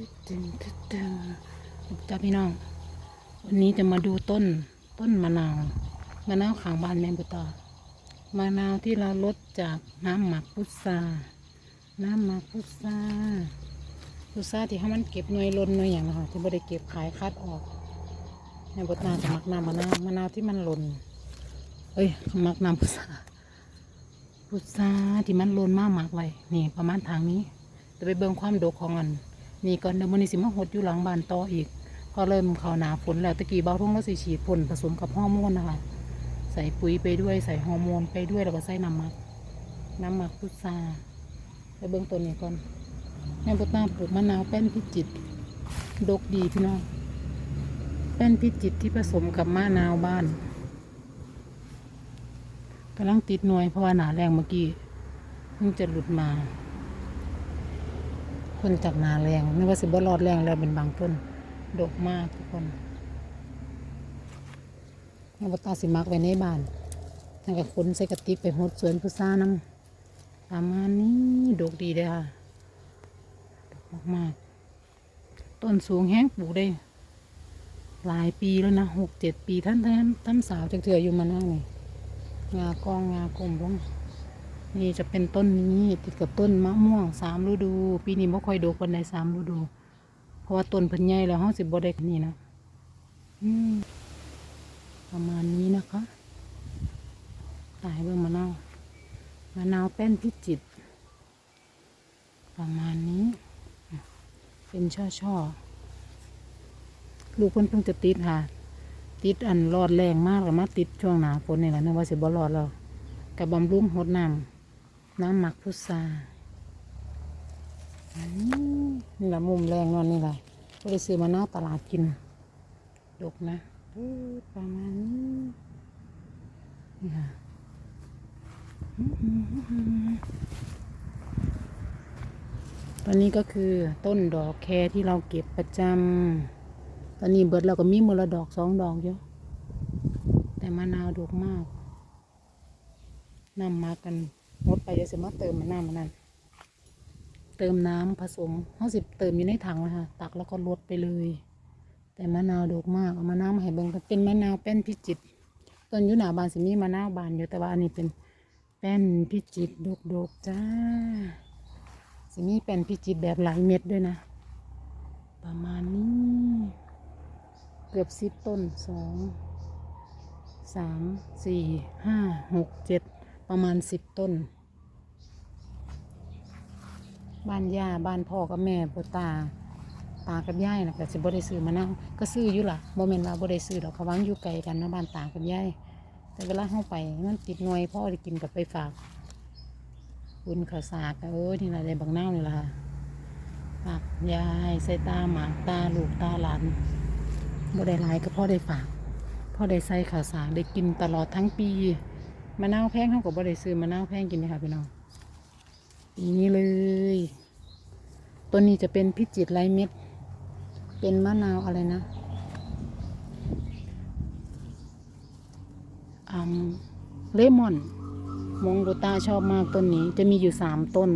ตึ๊ดตึ๊ดตึ๊ดตึ๊ดจ้าพี่น้อง วันนี้จะมาดูต้นต้นมะนาว มะนาวขางบานแมงบุตามะนาวที่เราลดจากน้ำหมักพุทราน้ำหมักพุทราพุทราที่เขามันเก็บหน่วยลนหน่วยอย่างนะคะที่บริเก็บขายคัดออกแมงบุตาจะหมักน้ำมะนาวมะนาวที่มันหล่นเอ้ยหมักน้ำพุทราพุทราที่มันหล่นมากหมักไว้นี่ประมาณทางนี้จะไปเบิ่งความโดกของมัน นี่ก่อนเดี๋ยวมันนี้สิมาหดอยู่หลังบ้านต่ออีกก็เริ่มเข้าหนาฝนแล้วตะกี้เบาทุ่งแล้วสิฉีดพ่นผสมกับฮอร์โมนนะคะ ใส่ปุ๋ยไปด้วยใส่ฮอร์โมนไปด้วยแล้วก็ใส่น้ำหมัก น้ำหมักพุทราไปเบิ่งต้นนี้ก่อนแม่บุตรนาปลูกมะนาวแป้นพิจิตดกดีพี่น้องแป้นพิจิตที่ผสมกับมะนาวบ้านกำลังติดหน่วยเพราะว่าหนาแรงเมื่อกี้เพิ่งจะหลุดมา คนจากนาแรงไม่ว่าสิบ่รอดแรงแล้วเป็นบางต้นดกมากทุกคนนวัตาสิมักไว้ในบ้านแล้วก็ขนใส่กระติกไปหดสวนพุทราน้ำประมาณนี้ดกดีเลยค่ะดกมากๆ ต้นสูงแห้งปลูกได้ หลายปีแล้วนะหกเจ็ดปีท่านท่านท่านสาวจะเถื่ออยู่มานั่งนี่งากองงากลมลง นี่จะเป็นต้นนี้ติดกับต้นมะม่วงสามฤดู ปีนี้ไม่ค่อยดกวันใดสามฤดู เพราะว่าต้นเพิ่นใหญ่แล้วเฮาสิบ่ได้นี่นะประมาณนี้นะคะ ตายเบิ่งมะนาวมะนาวแป้นพิจิต ประมาณนี้ เป็นช่อช่อลูกเพิ่นเพิ่งจะติดค่ะ ติดอันรอดแรงมากแล้วมาติดช่วงหนาฝนนี่แหละนึกว่าสิบ่รอดแล้วกับบำรุงหดน้ำ น้ำหมักพุทราอันนี้นี่แหละมุมแรงนอนนี่แหละก็ได้ซื้อมาหน้าตลาดกิน ดกนะปื๊ดประมาณนี้ นี่ค่ะตอนนี้ก็คือต้นดอกแครที่เราเก็บประจำ ตอนนี้เบิดเราก็มีมือละดอกสองดอกอยู่แต่มะนาวดกมากนำมากัน งดไปเดี๋ยวสิมาเติมมันน้ำมันนั่นเติมน้ำผสมห้าสิบเติมอยู่ในถังนะคะตักแล้วก็ลดไปเลย แต่มะนาวดกมากเอามะนาวมาให้เบิ่งกันเป็นมะนาวแป้นพิจิตต้นยุหนาบานสิมีมะนาวบานอยู่แต่ว่าอันนี้เป็นแป้นพิจิตดกดกๆจ้าสิมีแป้นพิจิตแบบหลายเม็ดด้วยนะ ประมาณนี้ เกือบสิบต้นสองสามสี่ห้าหกเจ็ด ประมาณสิบต้น บ้านย่าบ้านพ่อกับแม่พ่ตา ตากับยายนะแต่สิบ่ได้ซื้อมานั่งก็ซื้ออยู่ล่ะโมเมนต์ว่าบ่ได้ซื้อดอกเขาวางอยู่ไกลกันเนาะบ้านตากับยายแต่เวลาเข้าไปมันติดหน่วยพ่อได้กินกับไปฝากคุณข้าวสากเออนี่แหละในบางนาวนี่ละค่ะฝากยายใส่ตาหมากตาลูกตาหลานบ่ได้หลายก็พ่อได้ฝากพ่อได้ใส่ข้าวสารได้กินตลอดทั้งปี มะนาวแพงเท่ากับบ่ได้ซื้อมะนาวแพงกินเลยค่ะพี่น้องนี้เลยต้นนี้จะเป็นพิจิตรไรเม็ด เป็นมะนาวอะไรนะอมเลมอน มงโกตาชอบมากต้นนี้ จะมีอยู่สามต้น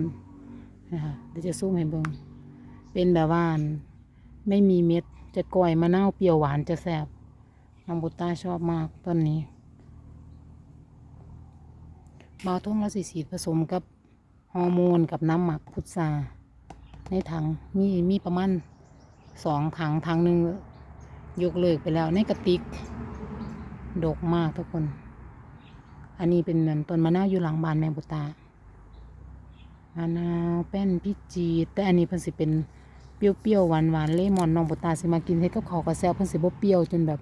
นะคะเดี๋ยวจะซูมให้เบิ่งเป็นแบบว่าไม่มีเม็ด จะก่อยมะนาวเปรี้ยวหวานจะแซบน้องบุตตาชอบมากต้นนี้ บาทุ่งละสีสีผสมกับฮอร์โมนกับน้ำหมักพุทราในถังมีมีประมาณสองถังถังหนึ่งยกเลิกไปแล้วในกระติกดกมากทุกคน อันนี้เป็นเหมือนต้นมะนาวอยู่หลังบ้านแม่บุตตามะนาวแป้นพิจีแต่อันนี้เพิ่นสิเป็นเปรี้ยวๆหวานๆเลมอนน้องบุตตาสิมากินเฮ็ดกับข้ากับแซ่บเพิ่นสิบ่เปรี้ยวจนแบบ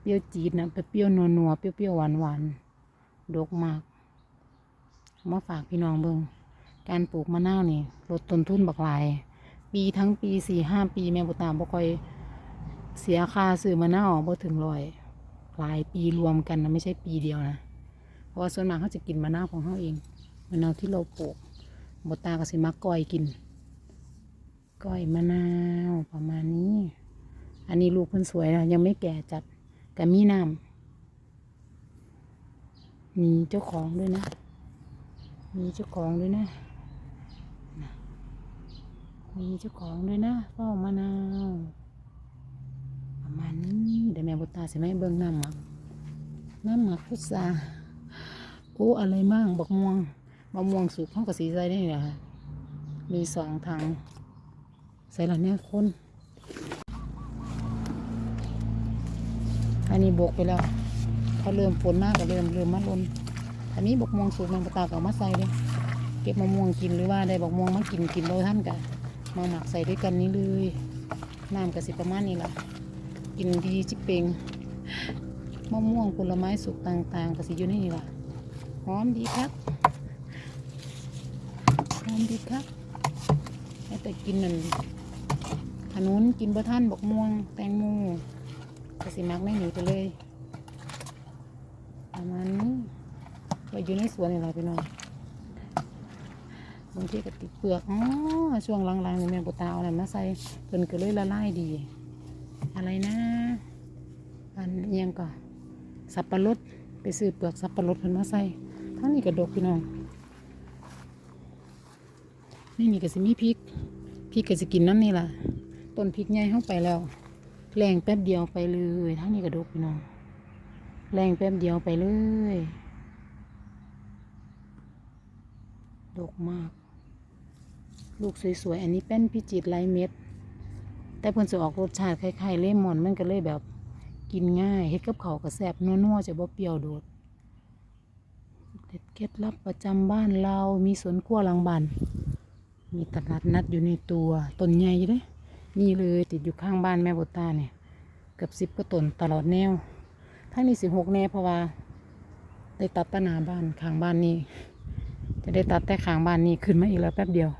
เปรี้ยวจี๊ดนะเปรี้ยวนัวๆเปรี้ยวๆหวานหวานๆดกมาก มาฝากพี่น้องเบิงการปลูกมะนาวนี่ลดต้นทุนบักหลาย ปีทั้งปีสี่ห้าปีแม่บุตามบ่ค่อยเสียค่าซื้อมะนาวบ่ถึงร้อยหลายปีรวมกันนะไม่ใช่ปีเดียวนะ เพราะว่าส่วนมากเขาจะกินมะนาวของเขาเองมะนาวที่เราปลูกบุตาก็สิมาก้อยกิน ก้อยมะนาวประมาณนี้ อันนี้ลูกเพิ่นสวยนะยังไม่แก่จัดกับมีน้ำมีเจ้าของด้วยนะ มีเจ้าของด้วยนะ มีเจ้าของด้วยนะเฝ้ามะนาวประมาณนี้เดี๋ยวแม่บุตาสิไหมเบิ่งน้ำหมักน้ำหมักพุทราโอ้อะไรบ้างบักม่วงมะม่วงสุกเข้ากับสีใสได้นี่แหละค่ะมีสองถังใส่ละเนี่ยคนอันนี้บกไปแล้วเขาเริ่มฝนมากก็เริ่มเริ่มมาลน อันนี้บกม่วงสุกแมงปะตากเอามาใส่เลยเก็บมะม่วงกินหรือว่าได้บกม่วงมากินกินเราท่านกะมาหมักใส่ด้วยกันนี้เลยน้ำกระสิประมาณนี้ละกินดีจิเปงมะม่วงผลไม้สุกต่างๆกระสิอยู่นนี่ละหอมดีครับหอมดีครับแต่กินนั่นขนุนกินบะท่านบกม่วง แตงโมกระสิมักไม่หนีไปเลยประมาณ นี้ไว้อยู่ในสวนนี่แหละพี่น้องบางทีก็ติดเปลือกอ๋อช่วงหลังๆนี่แม่ปุตาเอาอะไรมาใส่เพิ่นก็เลยละลายดี อะไรนะอันเอียงก็สับปะรดไปซื้อเปลือกสับปะรดเพิ่นมาใส่ทั้งนี้กระดกพี่น้องนี่นี่ก็สิมีพริกพริกก็สิกินน้ำนี่ล่ะต้นพริกใหญ่เข้าไปแล้ว แรงแป๊บเดียวไปเลยทั้งนี้กระดกพี่น้องแรงแป๊บเดียวไปเลย ดกมาก ลูกสวยๆ อันนี้เป็นพิจิตรไรเม็ด แต่เพิ่นจะออกรสชาติคล้ายๆเลมอนมันก็เลยแบบกินง่ายเฮ็ดกับเขาวก็แซ่บนัวๆจะบ่เปรี้ยวโดดเด็ดเคล็ดลับประจำบ้านเรามีสวนครัวหลังบ้านมีตลาดนัดอยู่ในตัวต้นใหญ่เด้นี่เลยติดอยู่ข้างบ้านแม่บตาเนี่ยเกือบสิบก็ต้นตลอดแนวทั้งนี้สิบหกแนวเพราะว่าได้ตัดตะหนาบ้านข้างบ้านนี้ จะได้ตัดแต่ขางบ้านนี้ขึ้นมาอีกแล้วแป๊บเดียว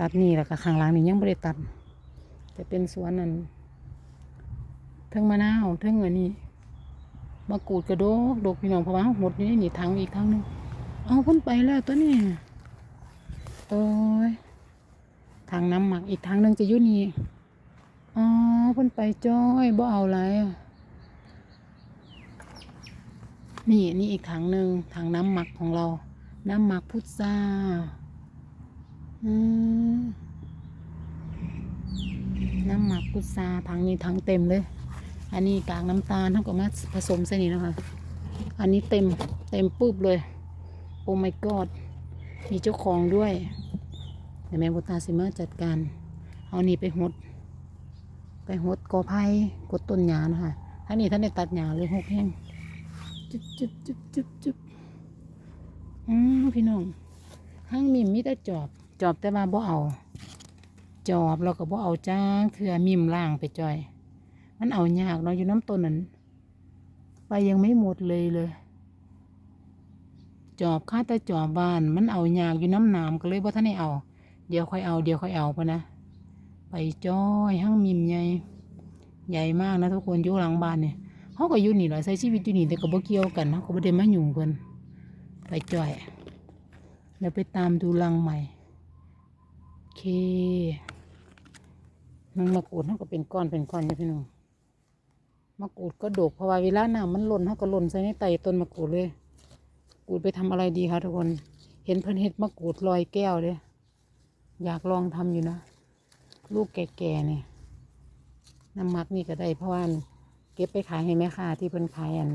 ตัดนี่แล้วก็ขางหล่างนี่ยังไม่ได้ตัด จะเป็นสวนนั่นเทิงมะนาวเทิงอันนี้มะกรูดกระโดกดกพี่น้องเพราะว่าหมดนี่นี่ทางอีกทางหนึงเอาพ้นไปแล้วตัวนี้โอ้ยทางน้ำหมักอีกทางหนึ่งจะยู่นี่อ๋อพิ่นไปจ้อยบ่เอาไรนี่นี่อีกทางหนึ่งทางน้ำหมักของเรา น้ำหมักพุทราอืมน้ำหมักพุทราทางนี้ทางเต็มเลย อันนี้กากน้ำตาลเท่ากับมาผสมใส่นี่นะคะ อันนี้เต็มเต็มปุ๊บเลย โอ้ my god มีเจ้าของด้วยเดี๋ยวแม่บุตาสิมาจัดการ เอานี่ไปหด ไปหดกอไผ่กดต้นหญ้านะคะท่านนี้ท่านได้ตัดหญ้าเลยหกแห้งจุ๊บจุ๊บจุ๊บจุ๊บจุ๊บ อืมพี่น้องห้างมิมมีแต่จอบ จอบแต่ว่าบ่เอา จอบเราก็บ่เอาจ้างเถื่อมิมล่างไปจอย มันเอายากเนาะอยู่น้ำต้นนั้นไปยังไม่หมดเลยเลย จอบค่าแต่จอบบ้าน มันเอายากอยู่น้ำหนามก็เลยบ่ท่านได้เอา เดี๋ยวค่อยเอาเดี๋ยวค่อยเอาพะนะไปจ้อยห้างมิมใหญ่ใหญ่มากนะทุกคนอยู่หลังบ้านเนี่ยเขาก็อยู่นี่แหละใช้ชีวิตอยู่นี่แต่ก็บ่เกี่ยวกันเขาก็บ่ได้มายุ่งเพิ่น ไปจ้อยเดี๋ยวไปตามดูรังใหม่โอเคมันมะกรูดเขาก็เป็นก้อนเป็นก้อนอยู่พี่น้องมะกรูดก็ดกเพราะว่าเวลาน้ำมันหล่นเขาก็หล่นใส่ในไตต้นมะกรูดเลยกรูดไปทำอะไรดีคะทุกคน เห็นเพิ่นเฮ็ดมะกรูดลอยแก้วเลยอยากลองทำอยู่นะ ลูกแก่ๆเนี่ยน้ำมักนี่ก็ได้เพราะว่าเก็บไปขายให้แม่ค้าที่เพิ่นขายอัน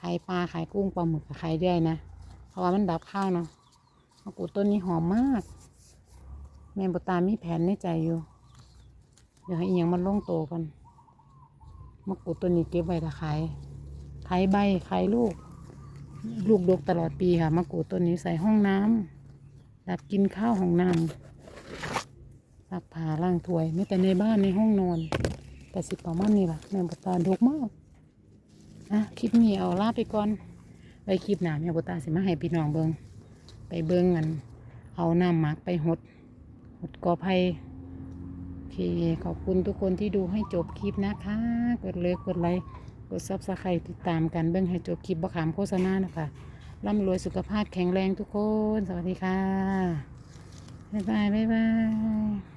ขายปลาขายกุ้งปลาหมึกขายได้นะ ราะว่ามันดับข้าวเนาะมะกรูดต้นนี้หอมมาก แม่บุตามีแผนในใจอยู่ เดี๋ยวให้อีหยังมันลงโตกันมะกรูดต้นนี้เก็บไว้ถ้าขายขายใบขายลูก ลูกดกตลอดปีค่ะมะกรูดต้นนี้ใส่ห้องน้ำดับกินข้าวของน้ำซักผ้าล้างถ้วยไม่แต่ในบ้านในห้องนอน แต่สิบประมาณนี้ล่ะแม่บุตาดกมากอะคลิปนี้เอาลาไปก่อน ไว้คลิปหน้าแม่บตาสิมาให้พี่น้องเบิงไปเบิงกัน เอาน้ำมักไปหด หดกอไผ่โอเค ขอบคุณทุกคนที่ดูให้จบคลิปนะคะ กดเลยกดไลค์กดซับสไครต์ติดตามกันเบิ้งให้จบคลิปบะขามโฆษณานะคะร่ำรวยสุขภาพแข็งแรงทุกคน สวัสดีค่ะ บ๊ายบาย บ๊ายบาย